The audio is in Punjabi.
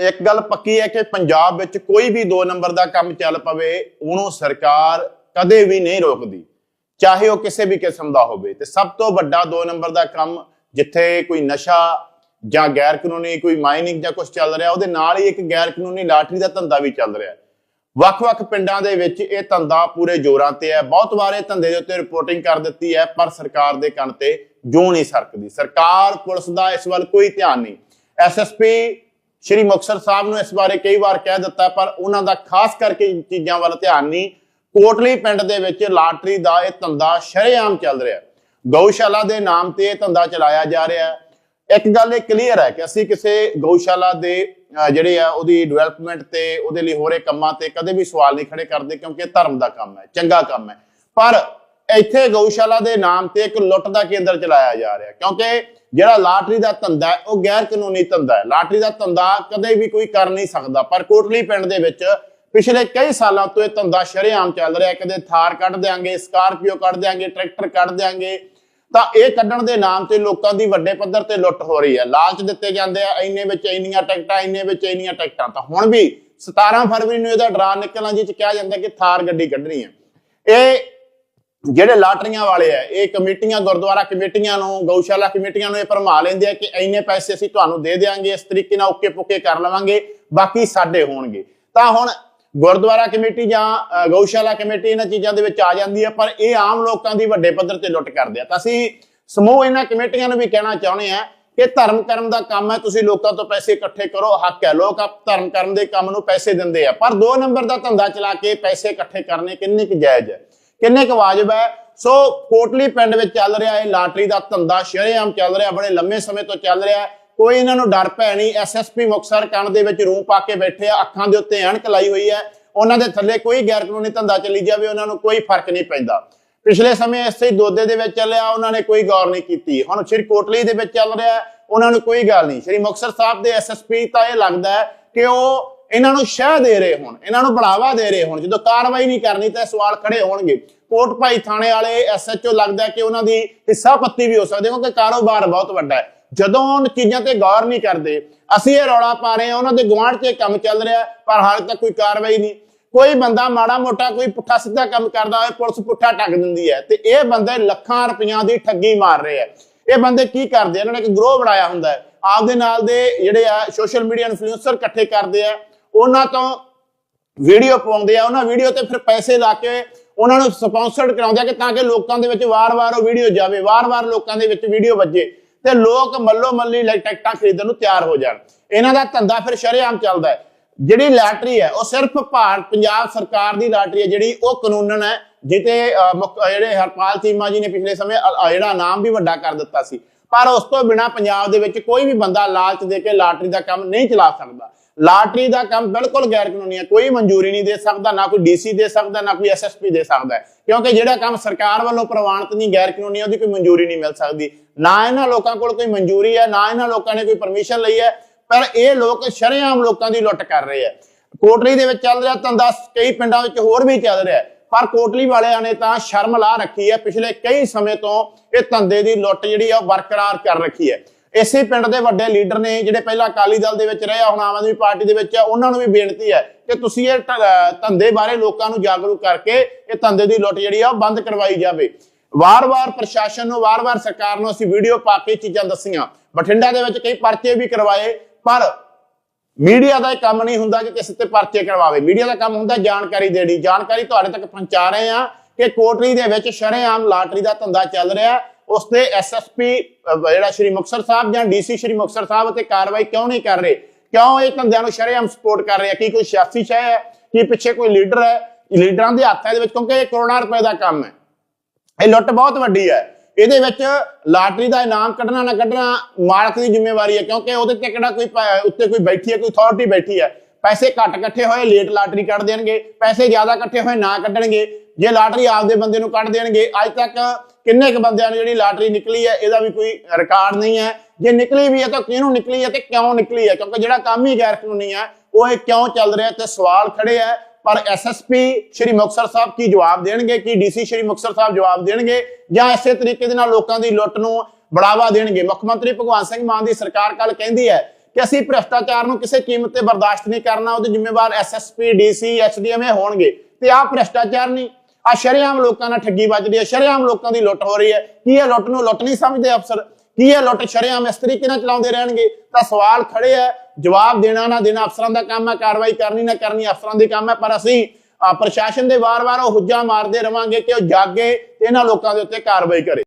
ਇੱਕ ਗੱਲ ਪੱਕੀ ਹੈ ਕਿ ਪੰਜਾਬ ਵਿੱਚ ਕੋਈ ਵੀ 2 ਨੰਬਰ ਦਾ ਕੰਮ ਚੱਲ ਪਵੇ, ਉਹਨੂੰ ਸਰਕਾਰ ਕਦੇ ਵੀ ਨਹੀਂ ਰੋਕਦੀ। ਚਾਹੇ ਉਹ ਕਿਸੇ ਵੀ ਕਿਸਮ ਦਾ ਹੋਵੇ। ਤੇ ਸਭ ਤੋਂ ਵੱਡਾ 2 ਨੰਬਰ ਦਾ ਕੰਮ ਜਿੱਥੇ ਕੋਈ ਨਸ਼ਾ ਜਾਂ ਗੈਰ ਕਾਨੂੰਨੀ ਕੋਈ ਮਾਈਨਿੰਗ ਜਾਂ ਕੁਝ ਚੱਲ ਰਿਹਾ, ਉਹਦੇ ਨਾਲ ਹੀ ਇੱਕ ਗੈਰ ਕਾਨੂੰਨੀ ਲਾਟਰੀ ਦਾ ਧੰਦਾ ਵੀ ਚੱਲ ਰਿਹਾ। ਵੱਖ-ਵੱਖ ਪਿੰਡਾਂ ਦੇ ਵਿੱਚ ਇਹ ਧੰਦਾ ਪੂਰੇ ਜ਼ੋਰਾਂ ਤੇ ਹੈ। ਬਹੁਤ ਵਾਰ ਇਹ ਧੰਦੇ ਦੇ ਉੱਤੇ ਰਿਪੋਰਟਿੰਗ ਕਰ ਦਿੱਤੀ ਹੈ, ਪਰ ਸਰਕਾਰ ਦੇ ਕੰਨ ਤੇ ਜੂੰ ਨਹੀਂ ਸਰਕਦੀ। ਸਰਕਾਰ, ਪੁਲਿਸ ਦਾ ਇਸ ਵੱਲ ਕੋਈ ਧਿਆਨ ਨਹੀਂ। ਐਸਐਸਪੀ ਸ਼੍ਰੀ ਮੁਕਤਸਰ ਸਾਹਿਬ ਨੂੰ ਇਸ ਬਾਰੇ ਕਈ ਵਾਰ ਕਹਿ ਦਿੱਤਾ, ਪਰ ਉਹਨਾਂ ਦਾ ਖਾਸ ਕਰਕੇ ਚੀਜ਼ਾਂ ਵੱਲ ਧਿਆਨ ਨਹੀਂ। ਕੋਟਲੀ ਪਿੰਡ ਦੇ ਵਿੱਚ ਲਾਟਰੀ ਦਾ ਇਹ ਧੰਦਾ ਸ਼ਰੇਆਮ ਚੱਲ ਰਿਹਾ। ਗਊਸ਼ਾਲਾ ਦੇ ਨਾਮ ਤੇ ਇਹ ਧੰਦਾ ਚਲਾਇਆ ਜਾ ਰਿਹਾ। ਹੈ ਇੱਕ ਗੱਲ ਇਹ ਕਲੀਅਰ ਹੈ ਕਿ ਅਸੀਂ ਕਿਸੇ ਗਊਸ਼ਾਲਾ ਦੇ ਜਿਹੜੇ ਆ, ਉਹਦੀ ਡਿਵੈਲਪਮੈਂਟ ਤੇ, ਉਹਦੇ ਲਈ ਹੋ ਰਹੇ ਕੰਮਾਂ ਤੇ ਕਦੇ ਵੀ ਸਵਾਲ ਨਹੀਂ ਖੜੇ ਕਰਦੇ, ਕਿਉਂਕਿ ਧਰਮ ਦਾ ਕੰਮ ਹੈ, ਚੰਗਾ ਕੰਮ ਹੈ। ਪਰ ਇੱਥੇ ਗਊਸ਼ਾਲਾ ਦੇ ਨਾਮ ਤੇ ਇੱਕ ਲੁੱਟ ਦਾ ਕੇਂਦਰ ਚਲਾਇਆ ਜਾ ਰਿਹਾ ਕਿਉਂਕਿ ਜਿਹੜਾ ਲਾਟਰੀ ਦਾ ਧੰਦਾ ਹੈ, ਉਹ ਗੈਰ ਕਾਨੂੰਨੀ ਧੰਦਾ ਹੈ। ਲਾਟਰੀ ਦਾ ਧੰਦਾ ਕਦੇ ਵੀ ਕੋਈ ਕਰ ਨਹੀਂ ਸਕਦਾ। ਪਰ ਕੋਟਲੀ ਪਿੰਡ ਦੇ ਵਿੱਚ ਪਿਛਲੇ ਕਈ ਸਾਲਾਂ ਤੋਂ ਇਹ ਧੰਦਾ ਸ਼ਰੇਆਮ ਚੱਲ ਰਿਹਾ ਕਦੇ ਥਾਰ ਕੱਢ ਦਿਆਂਗੇ, ਸਕਾਰਪੀਓ ਕੱਢ ਦਿਆਂਗੇ, ਟਰੈਕਟਰ ਕੱਢ ਦਿਆਂਗੇ। ਤਾਂ ਇਹ ਕੱਢਣ ਦੇ ਨਾਮ ਤੇ ਲੋਕਾਂ ਦੀ ਵੱਡੇ ਪੱਧਰ ਤੇ ਲੁੱਟ ਹੋ ਰਹੀ ਹੈ। ਲਾਲਚ ਦਿੱਤੇ ਜਾਂਦੇ ਆ, ਇੰਨੇ ਵਿੱਚ ਇੰਨੀਆਂ ਟਿਕਟਾਂ, ਇੰਨੇ ਵਿੱਚ ਇੰਨੀਆਂ ਟਿਕਟਾਂ। ਤਾਂ ਹੁਣ ਵੀ 17 ਫਰਵਰੀ ਨੂੰ ਇਹਦਾ ਡਰਾ ਨਿਕਲਣਾ ਜਿਹ ਚ ਕਿਹਾ ਜਾਂਦਾ ਕਿ ਥਾਰ ਗੱਡੀ ਕੱਢਣੀ ਹੈ। ਇਹ ਜਿਹੜੇ ਲਾਟਰੀਆਂ ਵਾਲੇ ਆ, ਇਹ ਕਮੇਟੀਆਂ, ਗੁਰਦੁਆਰਾ ਕਮੇਟੀਆਂ ਨੂੰ, ਗਊਸ਼ਾਲਾ ਕਮੇਟੀਆਂ ਨੂੰ ਇਹ ਭਰਮਾ ਲੈਂਦੇ ਆ ਕਿ ਇੰਨੇ ਪੈਸੇ ਅਸੀਂ ਤੁਹਾਨੂੰ ਦੇ ਦੇਵਾਂਗੇ ਇਸ ਤਰੀਕੇ ਨਾਲ ਓਕੇ ਪੁੱਕੇ ਕਰ ਲਵਾਂਗੇ, ਬਾਕੀ ਸਾਡੇ ਹੋਣਗੇ। ਤਾਂ ਹੁਣ ਗੁਰਦੁਆਰਾ ਕਮੇਟੀ ਜਾਂ ਗਊਸ਼ਾਲਾ ਕਮੇਟੀ ਇਹਨਾਂ ਚੀਜ਼ਾਂ ਦੇ ਵਿੱਚ ਆ ਜਾਂਦੀ ਹੈ ਪਰ ਇਹ ਆਮ ਲੋਕਾਂ ਦੀ ਵੱਡੇ ਪੱਧਰ ਤੇ ਲੁੱਟ ਕਰਦੇ ਆ। ਤਾਂ ਅਸੀਂ ਸਮੂਹ ਇਹਨਾਂ ਕਮੇਟੀਆਂ ਨੂੰ ਵੀ ਕਹਿਣਾ ਚਾਹੁੰਦੇ ਆ ਕਿ ਧਰਮ ਕਰਮ ਦਾ ਕੰਮ ਹੈ, ਤੁਸੀਂ ਲੋਕਾਂ ਤੋਂ ਪੈਸੇ ਇਕੱਠੇ ਕਰੋ, ਹੱਕ ਹੈ। ਲੋਕ ਆਪ ਧਰਮ ਕਰਨ ਦੇ ਕੰਮ ਨੂੰ ਪੈਸੇ ਦਿੰਦੇ ਆ, ਪਰ ਦੋ ਨੰਬਰ ਦਾ ਧੰਦਾ ਚਲਾ ਕੇ ਪੈਸੇ ਇਕੱਠੇ ਕਰਨੇ ਕਿੰਨੇ ਕੁ ਜਾਇਜ਼ ਹੈ? ਕਿੰਨੇ ਕੁ ਵਾਜਬ ਹੈ? ਸੋ ਕੋਟਲੀ ਪਿੰਡ ਵਿੱਚ ਚੱਲ ਰਿਹਾ ਇਹ ਲਾਟਰੀ ਦਾ ਧੰਦਾ, ਸ਼ਰੇਆਮ ਚੱਲ ਰਿਹਾ, ਬੜੇ ਲੰਮੇ ਸਮੇਂ ਤੋਂ ਚੱਲ ਰਿਹਾ ਕੋਈ ਇਹਨਾਂ ਨੂੰ ਡਰ ਭੈ ਨਹੀਂ ਐਸਐਸਪੀ ਮੁਕਸਰ ਕੰਨ ਦੇ ਵਿੱਚ ਰੂਮ ਪਾ ਕੇ ਬੈਠੇ ਆ, ਅੱਖਾਂ ਦੇ ਉੱਤੇ ਐਨਕ ਲਾਈ ਹੋਈ ਹੈ। ਉਹਨਾਂ ਦੇ ਥੱਲੇ ਕੋਈ ਗੈਰ ਕਾਨੂੰਨੀ ਧੰਦਾ ਚੱਲੀ ਜਾਵੇ, ਉਹਨਾਂ ਨੂੰ ਕੋਈ ਫ਼ਰਕ ਨਹੀਂ ਪੈਂਦਾ। ਪਿਛਲੇ ਸਮੇਂ ਇਸੇ ਦੋਦੇ ਦੇ ਵਿੱਚ ਚੱਲਿਆ, ਉਹਨਾਂ ਨੇ ਕੋਈ ਗੌਰ ਨਹੀਂ ਕੀਤੀ। ਹੁਣ ਸ਼੍ਰੀ ਕੋਟਲੀ ਦੇ ਵਿੱਚ ਚੱਲ ਰਿਹਾ ਉਹਨਾਂ ਨੂੰ ਕੋਈ ਗੱਲ ਨਹੀਂ। ਸ਼੍ਰੀ ਮੁਕਤਸਰ ਸਾਹਿਬ ਦੇ ਐਸਐਸਪੀ ਤਾਂ ਇਹ ਲੱਗਦਾ ਹੈ ਕਿ ਉਹ ਇਹਨਾਂ ਨੂੰ ਸ਼ਹਿ ਦੇ ਰਹੇ ਹੋਣ, ਇਹਨਾਂ ਨੂੰ ਬੜਾਵਾ ਦੇ ਰਹੇ ਹੋਣ, ਜਦੋਂ ਕਾਰਵਾਈ ਨਹੀਂ ਕਰਨੀ ਤਾਂ ਸਵਾਲ ਖੜੇ ਹੋਣਗੇ। ਕੋਟ ਭਾਈ ਥਾਣੇ ਵਾਲੇ ਐਸਐਚਓ ਲੱਗਦਾ ਕਿ ਉਹਨਾਂ ਦੀ ਹਿੱਸਾ ਪੱਤੀ ਵੀ ਹੋ ਸਕਦੀ ਕਿਉਂਕਿ ਕਾਰੋਬਾਰ ਬਹੁਤ ਵੱਡਾ ਹੈ। ਜਦੋਂ ਉਹ ਚੀਜ਼ਾਂ ਤੇ ਗੌਰ ਨਹੀਂ ਕਰਦੇ, ਅਸੀਂ ਇਹ ਰੌਲਾ ਪਾ ਰਹੇ ਹਾਂ, ਉਹਨਾਂ ਦੇ ਗੁਆਂਢ 'ਚ ਕੰਮ ਚੱਲ ਰਿਹਾ ਪਰ ਹਾਲੇ ਤੱਕ ਕੋਈ ਕਾਰਵਾਈ ਨਹੀਂ। ਕੋਈ ਬੰਦਾ ਮਾੜਾ ਮੋਟਾ ਕੋਈ ਪੁੱਠਾ ਸਿੱਧਾ ਕੰਮ ਕਰਦਾ ਹੋਵੇ, ਪੁਲਿਸ ਪੁੱਠਾ ਟੱਕ ਦਿੰਦੀ ਹੈ ਤੇ ਇਹ ਬੰਦੇ ਲੱਖਾਂ ਰੁਪਈਆਂ ਦੀ ਠੱਗੀ ਮਾਰ ਰਹੇ ਆ ਇਹ ਬੰਦੇ ਕੀ ਕਰਦੇ ਇਹਨਾਂ ਨੇ ਇੱਕ ਗਰੋਹ ਬਣਾਇਆ ਹੁੰਦਾ ਹੈ। ਆਪਦੇ ਨਾਲ ਦੇ ਜਿਹੜੇ ਆ ਸੋਸ਼ਲ ਮੀਡੀਆ ਇਨਫਲੂਐਂਸਰ ਇਕੱਠੇ ਕਰਦੇ ਆ। ਉਹਨਾਂ ਤੋਂ ਵੀਡੀਓ ਪਾਉਂਦੇ ਆ ਉਹਨਾਂ ਵੀਡੀਓ ਤੇ ਫਿਰ ਪੈਸੇ ਲਾ ਕੇ ਉਹਨਾਂ ਨੂੰ ਸਪਾਂਸਰਡ ਕਰਾਉਂਦੇ ਆ ਕਿ ਤਾਂ ਕਿ ਲੋਕਾਂ ਦੇ ਵਿੱਚ ਵਾਰ-ਵਾਰ ਉਹ ਵੀਡੀਓ ਜਾਵੇ ਵਾਰ-ਵਾਰ ਲੋਕਾਂ ਦੇ ਵਿੱਚ ਵੀਡੀਓ ਵੱਜੇ ਤੇ ਲੋਕ ਮੱਲੋ ਮੱਲੀ ਲਈ ਟਿਕਟਾਂ ਖਰੀਦਣ ਨੂੰ ਤਿਆਰ ਹੋ ਜਾਣ। ਇਹਨਾਂ ਦਾ ਧੰਦਾ ਫਿਰ ਸ਼ਰੇਆਮ ਚੱਲਦਾ ਹੈ। ਜਿਹੜੀ ਲਾਟਰੀ ਹੈ ਉਹ ਸਿਰਫ ਭਾਰਤ ਪੰਜਾਬ ਸਰਕਾਰ ਦੀ ਲਾਟਰੀ ਹੈ ਜਿਹੜੀ ਉਹ ਕਾਨੂੰਨਨ ਹੈ ਜਿਤੇ ਅਹ, ਮੁੱਖ- ਜਿਹੜੇ ਹਰਪਾਲ ਚੀਮਾ ਜੀ ਨੇ ਪਿਛਲੇ ਸਮੇਂ ਜਿਹੜਾ ਨਾਮ ਵੀ ਵੱਡਾ ਕਰ ਦਿੱਤਾ ਸੀ। ਪਰ ਉਸ ਤੋਂ ਬਿਨਾ ਪੰਜਾਬ ਦੇ ਵਿੱਚ ਕੋਈ ਵੀ ਬੰਦਾ ਲਾਲਚ ਦੇ ਕੇ ਲਾਟਰੀ ਦਾ ਕੰਮ ਨਹੀਂ ਚਲਾ ਸਕਦਾ। ਲਾਟਰੀ ਦਾ ਕੰਮ ਬਿਲਕੁਲ ਗੈਰ ਕਾਨੂੰਨੀ ਹੈ। ਕੋਈ ਮਨਜ਼ੂਰੀ ਨਹੀਂ ਦੇ ਸਕਦਾ, ਨਾ ਕੋਈ ਡੀਸੀ ਦੇ ਸਕਦਾ, ਨਾ ਕੋਈ ਐਸਐਸਪੀ ਦੇ ਸਕਦਾ ਕਿਉਂਕਿ ਜਿਹੜਾ ਕੰਮ ਸਰਕਾਰ ਵੱਲੋਂ ਪ੍ਰਵਾਨਿਤ ਨਹੀਂ, ਗੈਰ ਕਾਨੂੰਨੀ ਉਹਦੀ ਕੋਈ ਮਨਜ਼ੂਰੀ ਨਹੀਂ ਮਿਲ ਸਕਦੀ। ਨਾ ਇਹਨਾਂ ਲੋਕਾਂ ਕੋਲ ਕੋਈ ਮਨਜ਼ੂਰੀ ਹੈ, ਨਾ ਇਹਨਾਂ ਲੋਕਾਂ ਨੇ ਕੋਈ ਪਰਮਿਸ਼ਨ ਲਈ ਹੈ, ਪਰ ਇਹ ਲੋਕ ਸ਼ਰੇਆਮ ਲੋਕਾਂ ਦੀ ਲੁੱਟ ਕਰ ਰਹੇ ਆ ਕੋਟਲੀ ਦੇ ਵਿੱਚ ਚੱਲ ਰਿਹਾ ਧੰਦਾ, ਕਈ ਪਿੰਡਾਂ ਵਿੱਚ ਹੋਰ ਵੀ ਚੱਲ ਰਿਹਾ ਪਰ ਕੋਟਲੀ ਵਾਲਿਆਂ ਨੇ ਤਾਂ ਸ਼ਰਮ ਲਾ ਰੱਖੀ ਹੈ, ਪਿਛਲੇ ਕਈ ਸਮੇਂ ਤੋਂ ਇਹ ਧੰਦੇ ਦੀ ਲੁੱਟ ਜਿਹੜੀ ਆ ਉਹ ਬਰਕਰਾਰ ਕਰ ਰੱਖੀ ਹੈ। ਇਸੇ ਪਿੰਡ ਦੇ ਵੱਡੇ ਲੀਡਰ ਨੇ ਜਿਹੜੇ ਪਹਿਲਾਂ ਅਕਾਲੀ ਦਲ ਦੇ ਵਿੱਚ ਰਹੇ ਆ, ਹੁਣ ਆਮ ਆਦਮੀ ਪਾਰਟੀ ਦੇ ਵਿੱਚ ਆ, ਉਹਨਾਂ ਨੂੰ ਵੀ ਬੇਨਤੀ ਹੈ ਕਿ ਤੁਸੀਂ ਇਹ ਧੰਦੇ ਬਾਰੇ ਲੋਕਾਂ ਨੂੰ ਜਾਗਰੂਕ ਕਰਕੇ ਇਹ ਧੰਦੇ ਦੀ ਲੁੱਟ ਜਿਹੜੀ ਆ ਉਹ ਬੰਦ ਕਰਵਾਈ ਜਾਵੇ। ਵਾਰ-ਵਾਰ ਪ੍ਰਸ਼ਾਸਨ ਨੂੰ, ਵਾਰ-ਵਾਰ ਸਰਕਾਰ ਨੂੰ ਅਸੀਂ ਵੀਡੀਓ ਪਾ ਕੇ ਚੀਜ਼ਾਂ ਦੱਸੀਆਂ। ਬਠਿੰਡਾ ਦੇ ਵਿੱਚ ਕਈ ਪਰਚੇ ਵੀ ਕਰਵਾਏ, ਪਰ ਮੀਡੀਆ ਦਾ ਇਹ ਕੰਮ ਨਹੀਂ ਹੁੰਦਾ ਕਿ ਕਿਸੇ ਤੇ ਪਰਚੇ ਕਰਵਾਵੇ। ਮੀਡੀਆ ਦਾ ਕੰਮ ਹੁੰਦਾ ਜਾਣਕਾਰੀ ਦੇਣੀ। ਜਾਣਕਾਰੀ ਤੁਹਾਡੇ ਤੱਕ ਪਹੁੰਚਾ ਰਹੇ ਆ ਕਿ ਕੋਟਰੀ ਦੇ ਵਿੱਚ ਸ਼ਰੇਆਮ ਲਾਟਰੀ ਦਾ ਧੰਦਾ ਚੱਲ ਰਿਹਾ। ਉਸ ਤੇ ਐਸਐਸਪੀ ਜਿਹੜਾ ਸ਼੍ਰੀ ਮੁਕਤਸਰ ਸਾਹਿਬ ਜਾਂ ਡੀਸੀ ਸ਼੍ਰੀ ਮੁਕਤਸਰ ਸਾਹਿਬ ਤੇ ਕਾਰਵਾਈ ਕਿਉਂ ਨਹੀਂ ਕਰ ਰਹੇ? ਕਿਉਂ ਇਹ ਧੰਦਿਆਂ ਨੂੰ ਸ਼ਰੇਆਮ ਸਪੋਰਟ ਕਰ ਰਹੇ ਆ? ਕੀ ਕੋਈ ਸਿਆਸੀ ਸ਼ੈ ਹੈ? ਕੀ ਪਿੱਛੇ ਕੋਈ ਲੀਡਰ ਹੈ? ਲੀਡਰਾਂ ਦੇ ਹੱਥ ਹੈ ਇਹਦੇ ਵਿੱਚ, ਕਿਉਂਕਿ ਇਹ ਕਰੋੜਾਂ ਰੁਪਏ ਦਾ ਕੰਮ ਹੈ। ਇਹ ਲੁੱਟ ਬਹੁਤ ਵੱਡੀ ਹੈ। ਇਹਦੇ ਵਿੱਚ ਲਾਟਰੀ ਦਾ ਇਨਾਮ ਕੱਢਣਾ ਨਾ ਕੱਢਣਾ ਮਾਲਕ ਦੀ ਜ਼ਿੰਮੇਵਾਰੀ ਹੈ, ਕਿਉਂਕਿ ਉਹਦੇ ਤੇ ਕਿਹੜਾ ਕੋਈ ਉੱਤੇ ਕੋਈ ਬੈਠੀ ਹੈ, ਕੋਈ ਅਥਾਰਟੀ ਬੈਠੀ ਹੈ। ਪੈਸੇ ਘੱਟ ਇਕੱਠੇ ਹੋਏ ਲੇਟ ਲਾਟਰੀ ਕੱਢ ਦੇਣਗੇ, ਪੈਸੇ ਜ਼ਿਆਦਾ ਇਕੱਠੇ ਹੋਏ ਨਾ ਕੱਢਣਗੇ, ਜੇ ਲਾਟਰੀ ਆਪਦੇ ਬੰਦੇ ਨੂੰ ਕੱਢ ਦੇਣਗੇ, ਅੱਜ ਤੱਕ ਕਿੰਨੇ ਕੁ ਬੰਦਿਆਂ ਨੂੰ ਜਿਹੜੀ ਲਾਟਰੀ ਨਿਕਲੀ ਹੈ, ਇਹਦਾ ਵੀ ਕੋਈ ਰਿਕਾਰਡ ਨਹੀਂ ਹੈ। ਜੇ ਨਿਕਲੀ ਵੀ ਹੈ ਤਾਂ ਕਿਹਨੂੰ ਨਿਕਲੀ ਹੈ ਤੇ ਕਿਉਂ ਨਿਕਲੀ ਹੈ? ਕਿਉਂਕਿ ਜਿਹੜਾ ਕੰਮ ਹੀ ਗੈਰ ਕਾਨੂੰਨੀ ਹੈ, ਉਹ ਇਹ ਕਿਉਂ ਚੱਲ ਰਿਹਾ ਤੇ ਸਵਾਲ ਖੜੇ ਹੈ। ਪਰ ਐਸਐਸਪੀ ਸ਼੍ਰੀ ਮੁਕਤਸਰ ਸਾਹਿਬ ਕੀ ਜਵਾਬ ਦੇਣਗੇ? ਕੀ ਡੀਸੀ ਸ਼੍ਰੀ ਮੁਕਤਸਰ ਸਾਹਿਬ ਜਵਾਬ ਦੇਣਗੇ? ਜਾਂ ਇਸੇ ਤਰੀਕੇ ਦੇ ਨਾਲ ਲੋਕਾਂ ਦੀ ਲੁੱਟ ਨੂੰ ਬੜਾਵਾ ਦੇਣਗੇ? ਮੁੱਖ ਮੰਤਰੀ ਭਗਵੰਤ ਸਿੰਘ ਮਾਨ ਦੀ ਸਰਕਾਰ ਕੱਲ ਕਹਿੰਦੀ ਹੈ ਕਿ ਅਸੀਂ ਭ੍ਰਿਸ਼ਟਾਚਾਰ ਨੂੰ ਕਿਸੇ ਕੀਮਤ ਤੇ ਬਰਦਾਸ਼ਤ ਨਹੀਂ ਕਰਨਾ, ਉਹਦੇ ਜ਼ਿੰਮੇਵਾਰ ਐਸਐਸਪੀ ਡੀਸੀ ਐਸਡੀਐਮ ਇਹ ਹੋਣਗੇ। ਤੇ ਆਹ ਭ੍ਰਿਸ਼ਟਾਚਾਰ ਨਹੀਂ। ਆ ਸ਼ਰੇਆਮ ਲੋਕਾਂ ਨਾਲ ਠੱਗੀ ਵੱਜ ਰਹੀ ਹੈ, ਸ਼ਰੇਆਮ ਲੋਕਾਂ ਦੀ ਲੁੱਟ ਹੋ ਰਹੀ ਹੈ। ਕੀ ਇਹ ਲੁੱਟ ਨੂੰ ਲੁੱਟ ਨਹੀਂ ਸਮਝਦੇ ਅਫਸਰ? ਕੀ ਇਹ ਲੁੱਟ ਸ਼ਰੇਆਮ ਇਸ ਤਰੀਕੇ ਨਾਲ ਚਲਾਉਂਦੇ ਰਹਿਣਗੇ? ਤਾਂ ਸਵਾਲ ਖੜੇ ਹੈ, ਜਵਾਬ ਦੇਣਾ ਨਾ ਦੇਣਾ ਅਫਸਰਾਂ ਦਾ ਕੰਮ ਹੈ, ਕਾਰਵਾਈ ਕਰਨੀ ਨਾ ਕਰਨੀ ਅਫਸਰਾਂ ਦੇ ਕੰਮ ਹੈ, ਪਰ ਅਸੀਂ ਪ੍ਰਸ਼ਾਸਨ ਦੇ ਵਾਰ-ਵਾਰ ਉਹ ਹੁੱਜਾ ਮਾਰਦੇ ਰਵਾਂਗੇ ਕਿ ਉਹ ਜਾਗੇ ਤੇ ਇਹਨਾਂ ਲੋਕਾਂ ਦੇ ਉੱਤੇ ਕਾਰਵਾਈ ਕਰੇ।